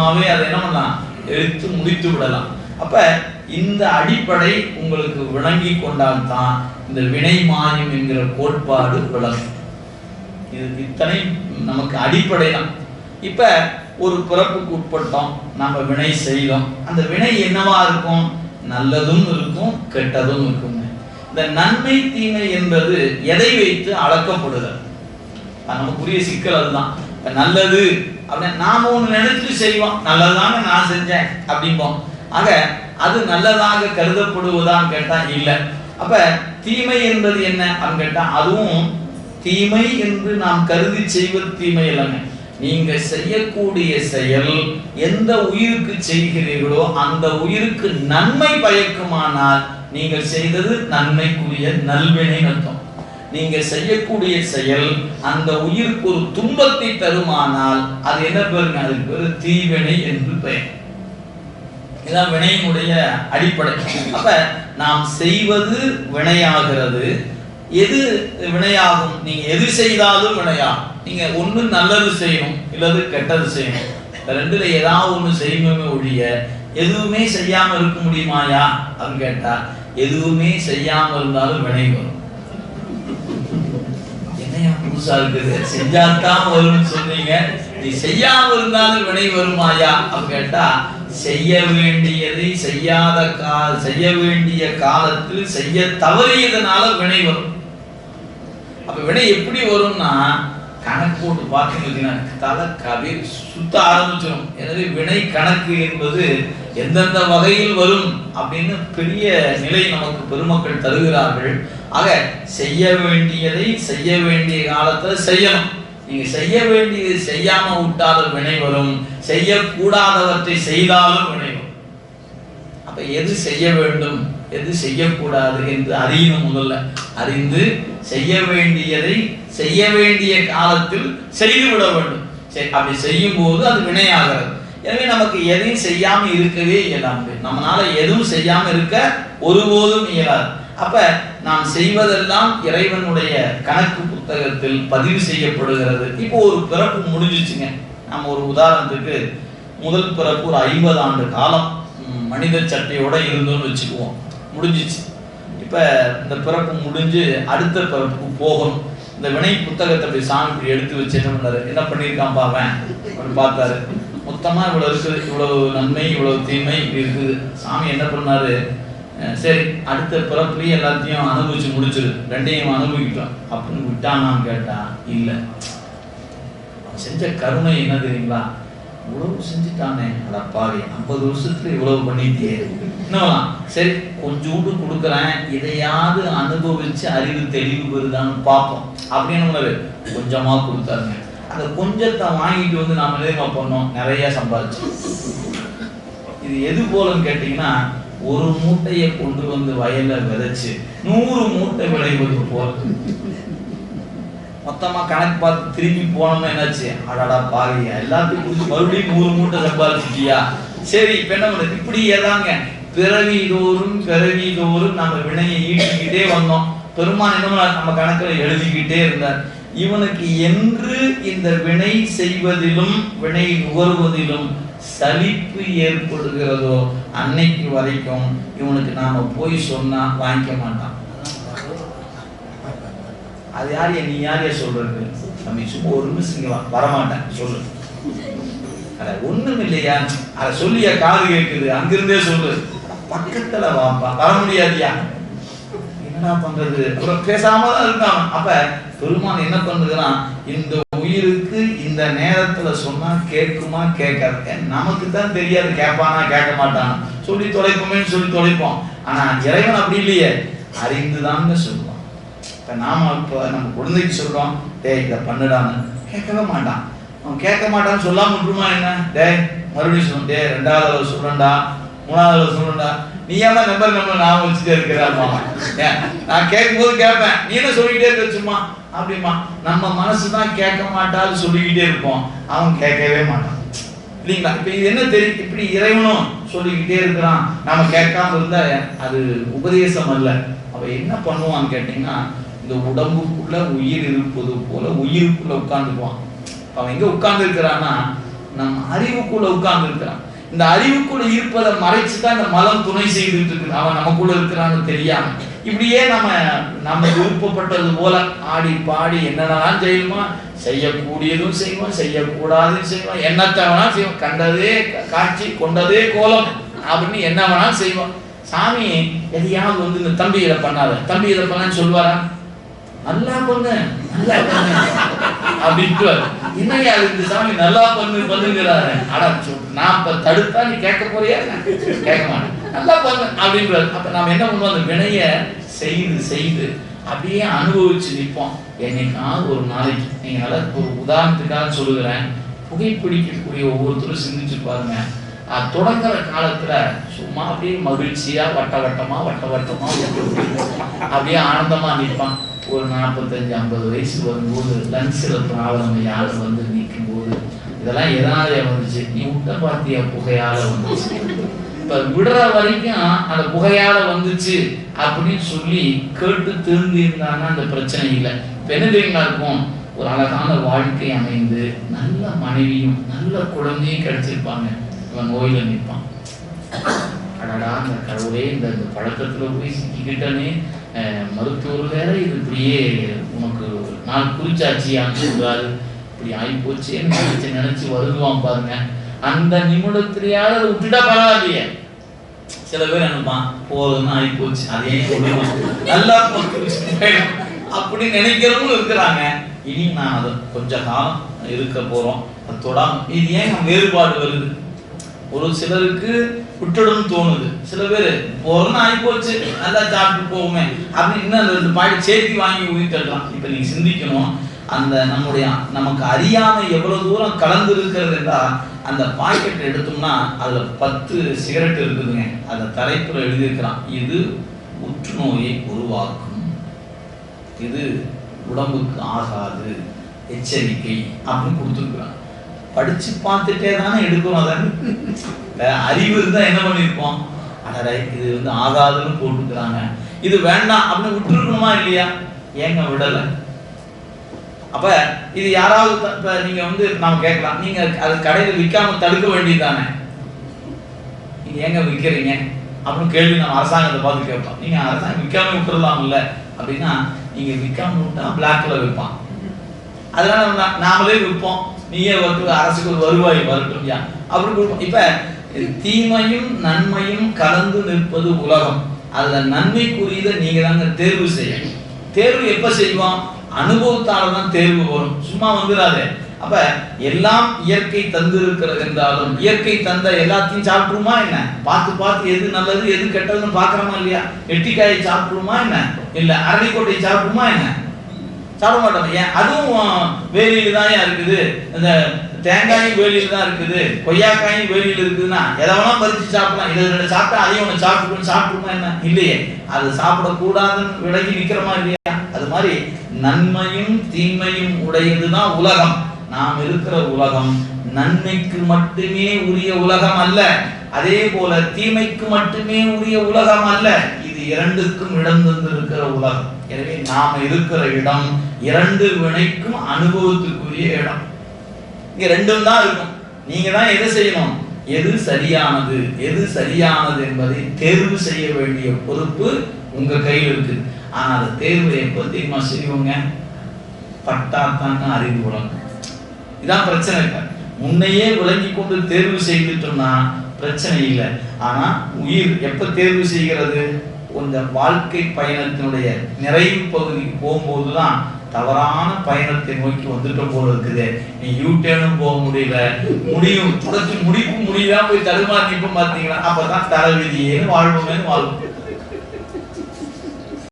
மொத்தமாவே அதை என்ன பண்ணலாம்? எடுத்து முடித்து விடலாம். அப்போ இந்த அடிப்படை உங்களுக்கு விளங்கி கொண்டால்தான் இந்த வினை மாயம் என்கிற கோட்பாடு விளங்கும். இது இத்தனை நமக்கு அடிப்படை தான். இப்போ ஒரு பிறப்புக்கு உட்பட்டோம் நம்ம வினை செய்தோம். அந்த வினை என்னவா இருக்கும்? நல்லதும் இருக்கும் கெட்டதும் இருக்குங்க இந்த நன்மை தீமை என்பது எதை வைத்து அளக்கப்படுதல்? நமக்குரிய சிக்கல் அதுதான். நல்லது அப்படின்னு நாம் ஒன்று நினைச்சு செய்வோம். நல்லதாங்க நான் செஞ்சேன் அப்படிம்போம். ஆக அது நல்லதாக கருதப்படுவதான்னு கேட்டால் இல்லை. அப்ப தீமை என்பது என்ன அப்படின்னு கேட்டால் அதுவும் தீமை என்று நாம் கருதி செய்வது தீமை இல்லைங்க நீங்க செய்யக்கூடிய செயல் எந்த உயிருக்கு செய்கிறீர்களோ அந்த உயிருக்கு நன்மை பயக்குமானால் நீங்கள் செய்தது நன்மைக்குரிய நல்வினை அர்த்தம். நீங்க செய்யக்கூடிய செயல் அந்த உயிருக்கு ஒரு துன்பத்தை தருமானால் அது என்ன பேருங்க அதுக்கு பேரு தீவினை என்று பெயர். இதான் வினையினுடைய அடிப்படை. அப்ப நாம் செய்வது வினையாகிறது. எது வினையாகும்? நீங்க எது செய்தாலும் வினையாகும். நீங்க ஒண்ணு நல்லது செய்யணும் இல்லது கெட்டது செய்யணும். ரெண்டுல ஏதாவது ஒண்ணு செய்யணுமே ஒழிய எதுவுமே செய்யாம இருக்க முடியுமாயா? அப்படின்னு கேட்டா எதுவுமே செய்யாம இருந்தாலும் வினை வரும். புதுசா இருக்குது செஞ்சாதான் வரும்னு சொன்னீங்க. நீ செய்யாம இருந்தாலும் வினை வருமாயா அப்படின்னு கேட்டா செய்ய வேண்டியதை செய்யாத கா செய்ய வேண்டிய காலத்தில் செய்ய தவறியதனால வினை வரும். அப்ப வினை எப்படி வரும்னா கணக்கு போட்டு பார்த்தீங்கன்னா தலை கவி சுத்த ஆரம்பிச்சிடும் எனவே வினை கணக்கு என்பது எந்தெந்த வகையில் வரும் அப்படின்னு பெரிய நிலை நமக்கு பெருமக்கள் தருகிறார்கள். ஆக செய்ய வேண்டியதை செய்ய வேண்டிய காலத்தில் செய்யணும். நீங்க செய்ய வேண்டியதை செய்யாம விட்டாலும் வினை வரும். செய்யக்கூடாதவற்றை செய்தாலும் வினை வரும். அப்போ எது செய்ய வேண்டும் எது செய்யக்கூடாது என்று அறியணும் முதல்ல. அறிந்து செய்ய வேண்டியதை செய்ய வேண்டிய காலத்தில் செய்து விட வேண்டும். சரி அப்படி செய்யும் போது அது வினையாகிறது. எனவே நமக்கு எதையும் செய்யாமல் இருக்கவே இயலாது. நம்மளால எதுவும் செய்யாமல் இருக்க ஒருபோதும் இயலாது. அப்ப நாம் செய்வதெல்லாம் இறைவனுடைய கணக்கு புத்தகத்தில் பதிவு செய்யப்படுகிறது. இப்போ ஒரு பிறப்பு முடிஞ்சிச்சுங்க. நம்ம ஒரு உதாரணத்துக்கு முதல் பிறப்பு ஒரு ஐம்பது ஆண்டு காலம். மனித சட்டையோட இருந்தோம்னு வச்சுக்குவோம். முடிஞ்சிச்சு. இப்ப இந்த பிறப்பு முடிஞ்சு அடுத்த பிறப்புக்கு போகணும் இந்த வினை புத்தகத்தை அப்படி சாமி இப்படி எடுத்து வச்சு என்ன பண்ணாரு? என்ன பண்ணியிருக்கான் பாவன் அப்படின்னு பார்த்தாரு. மொத்தமா இவ்வளவு இருக்குது இவ்வளவு நன்மை இவ்வளவு தீமை இப்படி இருக்குது. சாமி என்ன பண்ணாரு? சரி அடுத்த பிறப்புலையும் எல்லாத்தையும் அனுபவிச்சு முடிச்சிரு. ரெண்டையும் அனுபவிக்கிட்டோம் அப்படின்னு விட்டானான்னு கேட்டா இல்ல. செஞ்ச கருணை என்ன தெரியுங்களா? இவ்வளவு செஞ்சுட்டானே. அட பாவி ஐம்பது வருஷத்துல இவ்வளவு பண்ணிட்டே என்னவெல்லாம் சரி கொஞ்சோண்டு கொடுக்குறேன். இதையாவது அனுபவிச்சு அறிவு தெளிவு பெறுதான்னு பார்ப்போம். அப்படின்னு உணவு? கொஞ்சமா கொடுத்தாருங்க. அந்த கொஞ்சத்தை வாங்கிட்டு வந்து நாம என்ன பண்ணோம்? நிறைய சம்பாதிச்சு. இது எது போலன்னு கேட்டீங்கன்னா ஒரு மூட்டையை கொண்டு வந்து வயல்ல விதைச்சு நூறு மூட்டை விளைவது போல. மொத்தமா கணக்கு பார்த்து திரும்பி போனோம்னா என்னாச்சு? அடாடா பாவியா. எல்லாத்தையும் குடிச்சு மறுபடியும் நூறு மூட்டை சம்பாதிச்சிட்டியா சரி இப்ப என்ன பண்ணுது இப்படி ஏதாங்க. பிறவி தோறும் பிறவி தோறும் நம்ம வினையை ஈட்டிக்கிட்டே வந்தோம். பெருமான் என்ன நம்ம கணக்குல எழுதிக்கிட்டே இருந்தார். இவனுக்கு என்று இந்த வினை செய்வதிலும் வினை நுகர்வதிலும் சலிப்பு ஏற்படுகிறதோ அன்னைக்கு வரைக்கும் இவனுக்கு நாம போய் சொன்னா வாங்கிக்க மாட்டான். அது யார் நீ யாரையே சொல்றது? நம்ம சும்மா ஒரு நிமிஷம் இங்க வா. வரமாட்டேன். சொல்லு. அட ஒண்ணும் இல்லையா? அதை சொல்லியா காது கேட்குது அங்கிருந்தே சொல்லு. பக்கத்துல வாப்பா. வர முடியாதியா? என்ன பண்றது? அப்புறம் பேசாம தான் இருக்கான். அப்ப பெருமான் என்ன பண்ணுதுன்னா இந்த உயிருக்கு இந்த நேரத்துல சொன்னா கேட்குமா கேட்காது. நமக்கு தான் தெரியாது. கேட்பானா கேட்க மாட்டானா. சொல்லி தொலைப்போமேன்னு சொல்லி தொலைப்போம். ஆனா இறைவன் அப்படி இல்லையே. அறிந்துதான் சொல்லுவான். இப்போ நாம இப்போ நம்ம குழந்தைக்கு சொல்கிறோம் டேய் இதை பண்ணுடான்னு. கேட்கவே மாட்டான். அவன் கேட்க மாட்டான்னு சொல்லாமல் விட்டுருமா என்ன? டேய் மறுபடியும் சொல்லணும் டே ரெண்டாவது அளவு சொல்றேன்டா மூணாவது அளவு சொல்றேன்டா. நீ ஏமா நம்பர் நம்பர் நான் வச்சுட்டே இருக்கிறாமா நான் கேட்கும்போது கேட்பேன். நீ என்ன சொல்லிக்கிட்டே இருக்க சும்மா அப்படிமா நம்ம மனசு தான் கேட்க மாட்டான்னு சொல்லிக்கிட்டே இருப்போம். அவன் கேட்கவே மாட்டான். இல்லைங்களா? இப்போ இது என்ன தெரியும் இப்படி இறைவனும் சொல்லிக்கிட்டே இருக்கிறான். நம்ம கேட்காம இருந்தா அது உபதேசம் அல்ல. அவ என்ன பண்ணுவான்னு கேட்டீங்கன்னா இந்த உடம்புக்குள்ள உயிர் இருப்பது போல உயிருக்குள்ள உட்கார்ந்துருவான் அவன் எங்க உட்கார்ந்து இருக்கிறான்னா நம்ம அறிவுக்குள்ள உட்கார்ந்து இருக்கிறான் இந்த அறிவுக்குள்ள இருப்பதை மறைச்சு தான் இந்த மலம் துணை செய்துட்டு இருக்கு. அவன் நமக்குள்ள இருக்கிறான்னு தெரியாம. இப்படியே நம்ம நம்ம விருப்பப்பட்டது போல ஆடி பாடி என்னென்னலாம் செய்யுமா செய்யக்கூடியதும் செய்வோம் செய்யக்கூடாதும் செய்வோம். என்னத்தை வேணாலும் செய்வோம். கண்டதே காட்சி கொண்டதே கோலம் அப்படின்னு என்ன வேணாலும் செய்வோம். சாமி எதையாவது வந்து இந்த தம்பி இதை பண்ணாத. தம்பி இதை பண்ணான்னு சொல்லுவாரா? நல்லா பண்ணு நல்லா பண்ணு. அப்படின்ட்டு என்னையா இந்த சாமி நல்லா பண்ணு பண்ணுங்கிறாரு. அட சொல், நான் இப்ப தடுத்தா நீ கேட்க போறியா? கேட்க மாட்டேன். நல்லா பண்ணு அப்படின்றாரு. அப்ப நாம என்ன பண்ணுவோம்? அந்த வினைய செய்து செய்து அப்படியே அனுபவிச்சு நிற்போம். என்னைக்காவது ஒரு நாளைக்கு நீங்க நல்லா ஒரு உதாரணத்துக்காக சொல்லுகிறேன். புகைப்பிடிக்கக்கூடிய ஒவ்வொருத்தரும் சிந்திச்சு பாருங்க. தொடங்குற காலத்துல சும்மா அப்படியே மகிழ்ச்சியா வட்ட வட்டமா வட்ட வட்டமா அப்படியே ஆனந்தமா நிற்பான். ஒரு நாற்பத்தஞ்சு ஐம்பது வயசு வரும்போது லங்ஸில் ப்ராப்ளம் யாரு வந்து நிற்கும் போது இதெல்லாம் எதனால வந்துச்சு? நீ விட்ட பார்த்தியா? புகையால வந்துச்சு. இப்ப விடுற வரைக்கும் அந்த புகையால வந்துச்சு அப்படின்னு சொல்லி கேட்டு திருந்திருந்தாங்கன்னா அந்த பிரச்சனை இல்லை. இப்போ என்ன தெரியுமா இருக்கும்? ஒரு அழகான வாழ்க்கை அமைந்து நல்ல மனைவியும் நல்ல குழந்தையும் கிடைச்சிருப்பாங்க. இவன் நோயில் நிற்பான் அடடா அந்த கடவுளே இந்த இந்த பழக்கத்துல போய் சிக்கிக்கிட்டனே. மருத்துவர் வேற இது இப்படியே உனக்கு நான் குறிச்சாச்சு சொல்றாரு இப்படி ஆகி போச்சேன்னு நினைச்சு நினைச்சு வருதுவான் பாருங்க. அந்த நிமிடத்திலேயாவது அதை விட்டுட்டா பரவாயில்லையே. சில பேர் நினைப்பான் போதும்னு ஆகி போச்சு அதே நல்லா அப்படி நினைக்கிறவங்களும் இருக்கிறாங்க. இனி நான் அது கொஞ்ச காலம் இருக்க போறோம் தொடாம இது ஏன் வேறுபாடு வருது? ஒரு சிலருக்கு விட்டுடும் தோணுது. சில பேர் போறோம்னு ஆகி போச்சு நல்லா சாப்பிட்டு போவோமே அப்படின்னு இன்னும் அந்த ரெண்டு பாயிண்ட் சேர்த்து வாங்கி ஊதிட்டலாம் இப்போ நீங்க சிந்திக்கணும் அந்த நம்முடைய நமக்கு அறியாமை எவ்வளவு தூரம் கலந்து இருக்கிறது என்றால் அந்த பாக்கெட் எடுத்தோம்னா அதுல பத்து சிகரெட் இருக்குதுங்க. அந்த தலைப்புல எழுதியிருக்கிறான் இது புற்றுநோயை உருவாக்கும். இது உடம்புக்கு ஆகாது. எச்சரிக்கை. அப்படின்னு கொடுத்துருக்குறான். படிச்சு பார்த்துட்டே தானே எடுக்கிறோம் அதை. அறிவு இருந்தா என்ன பண்ணியிருப்போம்? ஆனால் இது வந்து ஆகாதுன்னு போட்டுக்கிறாங்க. இது வேண்டாம் அப்படின்னு விட்டுருக்கணுமா இல்லையா? ஏங்க விடலை. அப்ப இது யாராவது இப்ப நீங்க வந்து நாம கேட்கலாம். நீங்க அது கடையில விற்காம தடுக்க வேண்டியதானே நீங்க ஏங்க விற்கிறீங்க அப்படின்னு கேள்வி நம்ம அரசாங்கத்தை பார்த்து கேட்போம். நீங்க அரசாங்கம் விற்காம விட்டுடலாம் இல்ல அப்படின்னா நீங்க விற்காம விட்டா பிளாக்ல விற்பான் அதனால நாமளே விற்போம். நீயே வந்து அரசுக்கு வருவாய் வரட்டும் யா அப்படி கொடுப்போம் இப்ப தீமையும் நன்மையும் கலந்து நிற்பது உலகம். அதுல நன்மைக்குரியதை நீங்க தாங்க தேர்வு செய்யணும். தேர்வு எப்ப செய்வோம்? அனுபவத்தால தான் தேர்வு வரும். சும்மா வந்துடாதே அப்ப எல்லாம் இயற்கை தந்து இருக்கிறது என்றாலும் இயற்கை தந்த எல்லாத்தையும் சாப்பிட்ருமா என்ன? பார்த்து பார்த்து எது நல்லது எது கெட்டதுன்னு பாக்குறோமா இல்லையா? எட்டிக்காயை சாப்பிட்ருமா என்ன? இல்ல அரளிக்கோட்டையை சாப்பிடுமா என்ன? சாப்பிட மாட்டோம் ஏன் அதுவும் வேலியில் தான் இருக்குது? இந்த தேங்காயும் வேலியில் தான் இருக்குது. கொய்யாக்காயும் வேலியில் இருக்குதுன்னா எதை வேணா பறிச்சு சாப்பிடலாம். இதை ரெண்டு சாப்பிட்டா அதையும் ஒன்று சாப்பிட்டுக்கணும் சாப்பிட்டுமா என்ன? இல்லையே. அது சாப்பிடக்கூடாதுன்னு விலகி நிக்கிறோமா இல்லையா? அது மாதிரி நன்மையும் தீமையும் உடையதுதான் உலகம். நாம் இருக்கிற உலகம் நன்மைக்கு மட்டுமே உரிய உலகம் அல்ல. அதே போல தீமைக்கு மட்டுமே உரிய உலகம் அல்ல. இது இரண்டுக்கும் இடம் தந்திருக்கிற உலகம். எனவே நாம் இருக்கிற இடம் இரண்டு வினைக்கும் அனுபவத்துக்குரிய இடம். இங்க ரெண்டும் தான் இருக்கும். நீங்க தான் எது செய்யணும்? எது சரியானது? எது சரியானது என்பதை தேர்வு செய்ய வேண்டிய பொறுப்பு உங்க கையில் இருக்கு. ஆனா அந்த தேர்வு எப்போ தெரியுமா செய்வோங்க? பட்டாத்தாங்க அறிந்து கொள்ளணும் இதான் பிரச்சனை இல்லை. முன்னையே விளங்கி கொண்டு தேர்வு செய்துட்டோம்னா பிரச்சனை இல்லை. ஆனா உயிர் எப்ப தேர்வு செய்கிறது? இந்த வாழ்க்கை பயணத்தினுடைய நிறைவு பகுதிக்கு போகும்போதுதான் தவறான பயணத்தை நோக்கி வந்துட்ட போல இருக்குது. நீ யூ டேர்னும் போக முடியல. முடியும். தொடர்ச்சி முடிப்பு முடியாம போய் தடுமாறி பார்த்தீங்கன்னா அப்பதான் அப்பதான் தரவிதியேன்னு வாழ்வோமேன்னு வாழ்வோம்.